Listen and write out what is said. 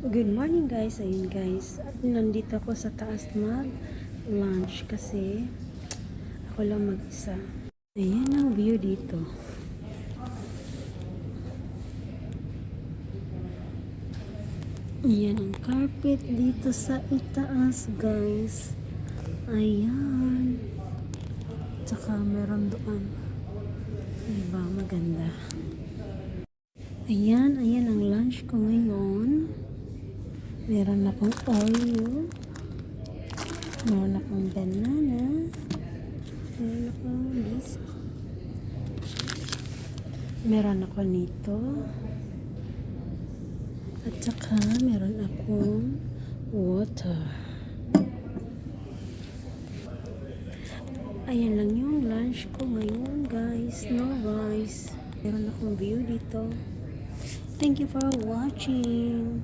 Good morning guys, ayun guys. Nandito ako sa taas mag lunch kasi ako lang mag-isa. Ayan ang view dito. Ayan ang carpet dito sa itaas guys. Ayan. Tsaka meron doon. Diba maganda. Ayan, ayan ang lunch ko ngayon. Meron akong Oreo. Meron akong banana. Meron akong biscuit. Meron ako nito. At saka meron akong water. Ayan lang yung lunch ko ngayon guys. No rice. Meron akong view dito. Thank you for watching.